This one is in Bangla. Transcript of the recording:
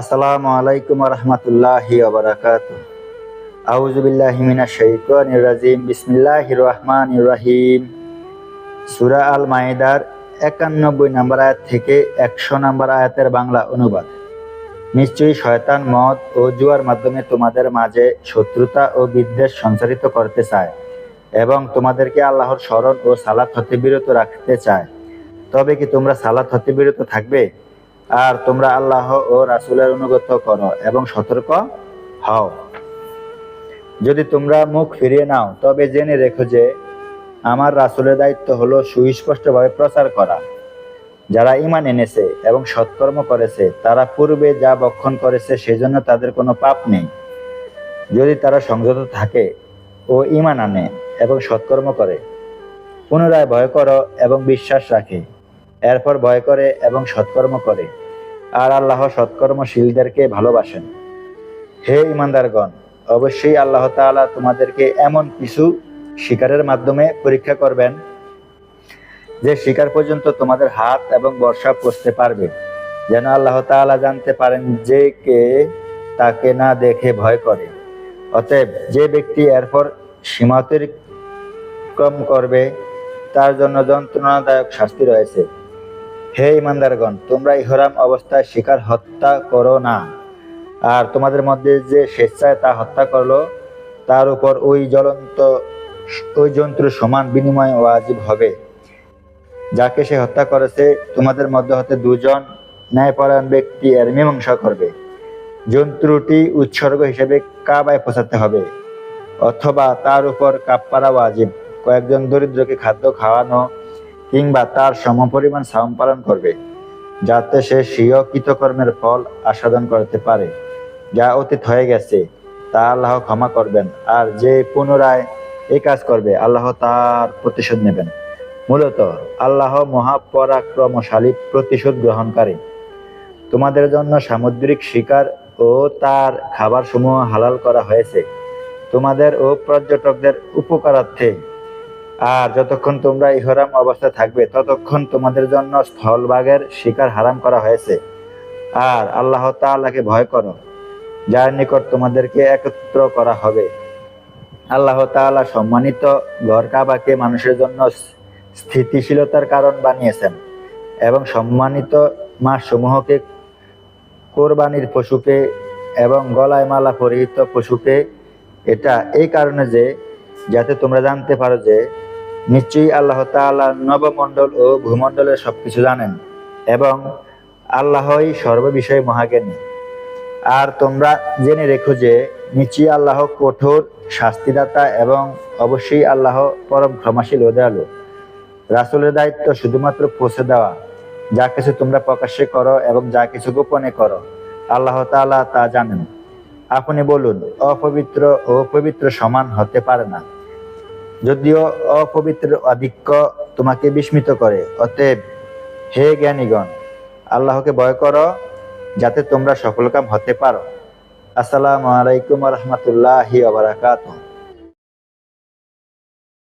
আসসালামু আলাইকুম রহমতুল্লাহি ওবরাকাত আউজুবিল্লাহি মিনাশ শাইতানির রাজিম। বিসমিল্লাহির রহমানির রহিম। সূরা আল মাইদার একানব্বই নম্বর আয়াত থেকে একশো নম্বর আয়াতের বাংলা অনুবাদ। নিশ্চয়ই শয়তান মদ ও জুয়ার মাধ্যমে তোমাদের মাঝে শত্রুতা ও বিদ্বেষ সঞ্চারিত করতে চায় এবং তোমাদেরকে আল্লাহর স্মরণ ও সালাত হতে বিরত রাখতে চায়। তবে কি তোমরা সালাত হতে বিরত থাকবে? আর তোমরা আল্লাহ ও রাসূলের অনুগত করো এবং সতর্ক হও। যদি তোমরা মুখ ফিরিয়ে নাও, তবে জেনে রেখো যে আমার রাসুলের দায়িত্ব হলো সুস্পষ্টভাবে প্রচার করা। যারা ঈমান এনেছে এবং সৎকর্ম করেছে, তারা পূর্বে যা বক্ষণ করেছে, সেজন্য তাদের কোনো পাপ নেই। যদি তারা সংযত থাকে ও ঈমান আনে এবং সৎকর্ম করে, পুনরায় ভয় করো এবং বিশ্বাস রাখে। এরপর ভয় করে এবং সৎকর্ম করে। আর আল্লাহ সৎকর্মশীলদেরকে ভালোবাসেন। হে ইমানদারগণ, অবশ্যই আল্লাহ তাআলা তোমাদেরকে এমন কিছু শিকারের মাধ্যমে পরীক্ষা করবেন, যে শিকার পর্যন্ত তোমাদের হাত এবং বর্ষা পৌঁছতে পারবে। যেন আল্লাহ তাআলা জানতে পারেন যে কে তাকে না দেখে ভয় করে। অতএব যে ব্যক্তি এরপর সীমাতিক্রম করবে, তার জন্য যন্ত্রণাদায়ক শাস্তি রয়েছে। হে ইমানদারগণ, তোমরা ইহরাম অবস্থায় শিকার হত্যা করো না। আর তোমাদের মধ্যে যে স্বেচ্ছায় তা হত্যা করল, তার উপর ওই জ্বলন্ত, ওই জন্তুর সমান বিনিময় ওয়াজিব হবে। যাকে সে হত্যা করেছে, তোমাদের মধ্যে হতে দুজন ন্যায়পরায়ণ ব্যক্তি এর মীমাংসা করবে। জন্তুটি উৎসর্গ হিসেবে কাবায় পৌঁছাতে হবে, অথবা তার উপর কাপ্পারা ওয়াজিব। কয়েকজন দরিদ্রকে খাদ্য খাওয়ানো কিংবা তার সমপরিমাণ সাম পালন করবে, যাতে সে স্বীয় কৃতকর্মের ফল আস্বাদন করতে পারে। যা অতীত হয়ে গেছে, তা আল্লাহ ক্ষমা করবেন, আর যে পুনরায় এই কাজ করবে, আল্লাহ তার প্রতিশোধ নেবেন। মূলত, আল্লাহ মহাপরাক্রমশালী প্রতিশোধ গ্রহণকারী। তোমাদের জন্য সামুদ্রিক শিকার ও তার খাবার সমূহ হালাল করা হয়েছে। তোমাদের ও পর্যটকদের উপকারার্থে আর যতক্ষণ তোমরা ইহরাম অবস্থায় থাকবে, ততক্ষণ তোমাদের জন্য স্থলভাগের শিকার হারাম করা হয়েছে। আর আল্লাহ তাআলাকে ভয় করো, যার নিকট তোমাদেরকে একত্র করা হবে। আল্লাহ তাআলা সম্মানিত ঘর কাবাকে মানুষের জন্য স্থিতিশীলতার কারণ বানিয়েছেন এবং সম্মানিত মাস সমূহকে কোরবানির পশুকে এবং গলায় মালা পরিহিত পশুকে, এটা এই কারণে যে, যাতে তোমরা জানতে পারো যে নিশ্চয়ই আল্লাহ তাআলা নবমণ্ডল ও ভূমণ্ডলের সবকিছু জানেন এবং আল্লাহই সর্ববিষয়ে মহাজ্ঞানী। আর তোমরা জেনে রেখো যে নিশ্চয়ই আল্লাহ কঠোর শাস্তিদাতা এবং অবশ্যই আল্লাহ পরম ক্ষমাশীল ও রাসূলের দায়িত্ব শুধুমাত্র পৌঁছে দেওয়া, যা কিছু তোমরা প্রকাশ্যে করো এবং যা কিছু গোপনে করো, আল্লাহ তাআলা তা জানেন। আপনি বলুন, অপবিত্র ও পবিত্র সমান হতে পারে না। যদিও অপবিত্র আধিক্য তোমাকে বিস্মিত করে, অতএব হে জ্ঞানীগণ, আল্লাহকে ভয় করো যাতে তোমরা সফলকাম হতে পারো। আসসালামু আলাইকুম রহমতুল্লাহি আবরাকাতুহ